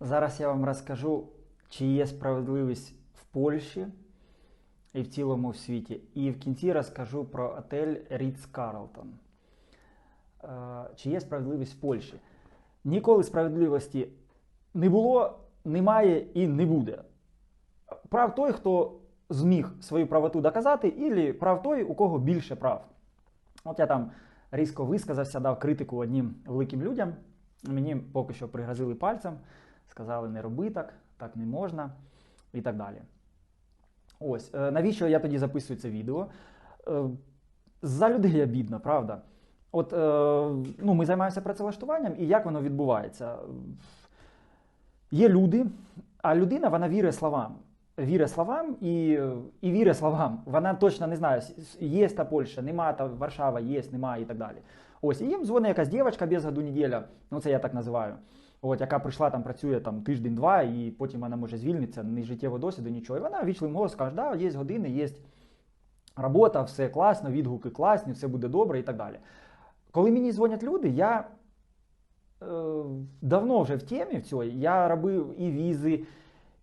Зараз я вам розкажу, чи є справедливість в Польщі і в цілому в світі. І в кінці розкажу про отель Ріц Карлтон. Е, Чи є справедливість в Польщі? Ніколи справедливості не було, немає і не буде. Прав той, хто зміг свою правоту доказати, і прав той, у кого більше прав. От я там різко висказався, дав критику одним великим людям. Мені поки що пригрозили пальцем, сказали, не роби так, так не можна і так далі. Ось, е, навіщо я тоді записую це відео? Е, За людей бідна, правда? От е, ну, ми займаємося працевлаштуванням і як воно відбувається? Є люди, а людина вона вірить словам. Вірить словам і, і вірить словам. Вона точно не знає, є та Польща, нема та Варшава, є, немає і так далі. Ось, і їм дзвонить якась дівчинка без году неділя, ну це я так називаю. От, яка прийшла там, працює там тиждень-два, і потім вона може звільнитися, не життєвого досвіду, нічого. І вона вічливим голосом каже, да, є години, є робота, все класно, відгуки класні, все буде добре і так далі. Коли мені дзвонять люди, я е, давно вже в темі в цій, я робив і візи,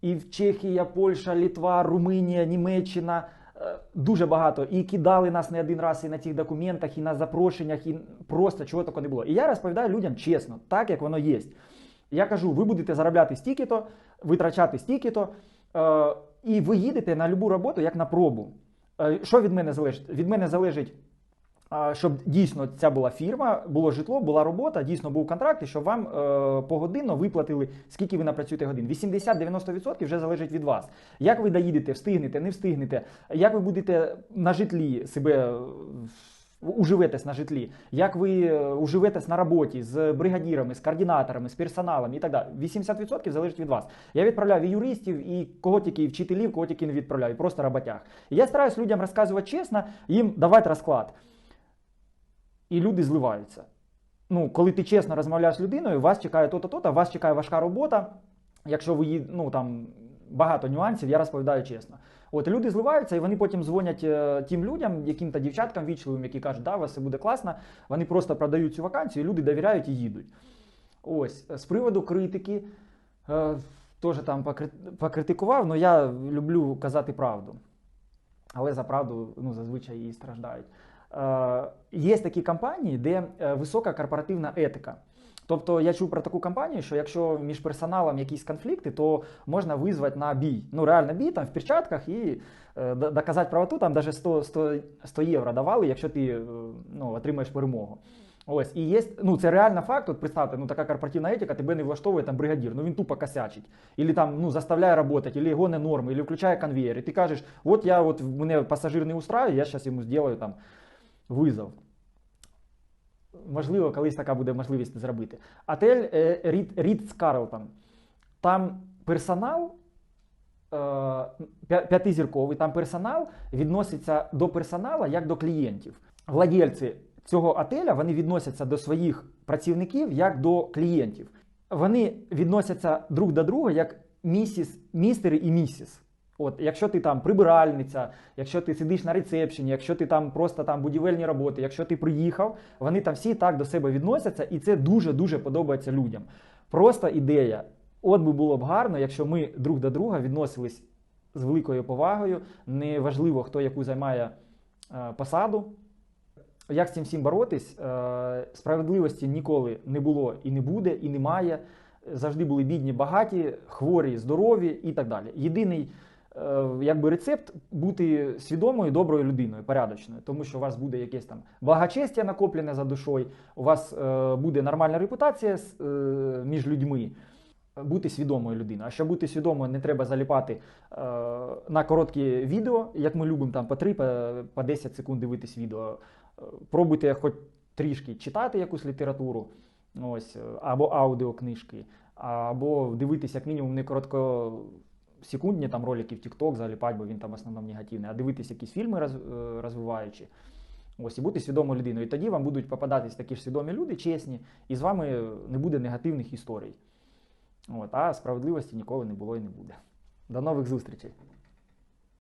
і в Чехія, Польща, Літва, Румунія, Німеччина. е, Дуже багато і кидали нас не один раз і на цих документах, і на запрошеннях, і просто чого такого не було. І я розповідаю людям чесно, так як воно є. Я кажу, ви будете заробляти стільки-то, витрачати стільки-то, е, і ви їдете на будь-яку роботу як на пробу. Е, що від мене залежить? Від мене залежить, е, щоб дійсно ця була фірма, було житло, була робота, дійсно був контракт, і щоб вам е, погодинно виплатили, скільки ви напрацюєте годин. 80-90% вже залежить від вас. Як ви доїдете, встигнете, не встигнете, як ви будете на житлі себе. Уживетесь на житлі, як ви е, уживетесь на роботі з бригадірами, з координаторами, з персоналом і так далі. 80% залежить від вас. Я відправляю і юристів, і кого тільки і вчителів, кого тільки не відправляю, і просто роботяг. І я стараюсь людям розказувати чесно, їм давати розклад. І люди зливаються. Ну, коли ти чесно розмовляєш з людиною, вас чекає то-то, то-то, вас чекає важка робота. Якщо ви ну там багато нюансів, я розповідаю чесно. От люди зливаються, і вони потім дзвонять е, тим людям, яким-то дівчаткам вічливим, які кажуть, да, у вас все буде класно. Вони просто продають цю вакансію, і люди довіряють і їдуть. Ось з приводу критики, е, теж там покритикував, але я люблю казати правду. Але за правду ну, зазвичай і страждають. Е, є такі компанії, де е, висока корпоративна етика. Тобто я чув про таку компанію, що якщо між персоналом якісь конфлікти, то можна визвати на бій. Ну реально бій там в перчатках і е, доказати правоту, там навіть 100, 100, 100 євро давали, якщо ти е, ну, отримаєш перемогу. Ось, і є, ну це реально факт. От представте, ну така корпоративна етика, тебе не влаштовує там бригадір, ну він тупо косячить. Ілі там ну, заставляє працювати, ілі гоне норми, ілі включає конвейер. І ти кажеш, от я от мене пасажир не устраює, я зараз йому зроблю там визов. Можливо, колись така буде можливість зробити. Отель е, Рід, Рідс Карлтон. Там персонал е, п'ятизірковий, там персонал відноситься до персоналу як до клієнтів. Владельці цього отеля вони відносяться до своїх працівників як до клієнтів. Вони відносяться друг до друга як місіс, містер і місіс. От, якщо ти там прибиральниця, якщо ти сидиш на рецепшені, якщо ти там просто там будівельні роботи, якщо ти приїхав, вони там всі так до себе відносяться, і це дуже-дуже подобається людям. Просто ідея. От би було б гарно, якщо ми друг до друга відносились з великою повагою. Неважливо, хто яку займає е, посаду. Як з цим всім боротись? Е, справедливості ніколи не було і не буде, і немає. Завжди були бідні, багаті, хворі, здорові і так далі. Єдиний якби рецепт бути свідомою, доброю людиною, порядочною, тому що у вас буде якесь там благочестя накоплене за душою, у вас е, буде нормальна репутація е, між людьми. Бути свідомою людиною. А щоб бути свідомою, не треба заліпати е, на короткі відео, як ми любимо там по 3, по, по 10 секунд дивитись відео. Е, Пробуйте хоч трішки читати якусь літературу, ось, е, або аудіокнижки, або дивитися як мінімум не короткосекундні там ролики в TikTok заліпати, бо він там в основному негативний, а дивитися якісь фільми роз, е, розвиваючі. Ось і бути свідомою людиною. І тоді вам будуть попадатись такі ж свідомі люди, чесні, і з вами не буде негативних історій. От, а справедливості ніколи не було і не буде. До нових зустрічей!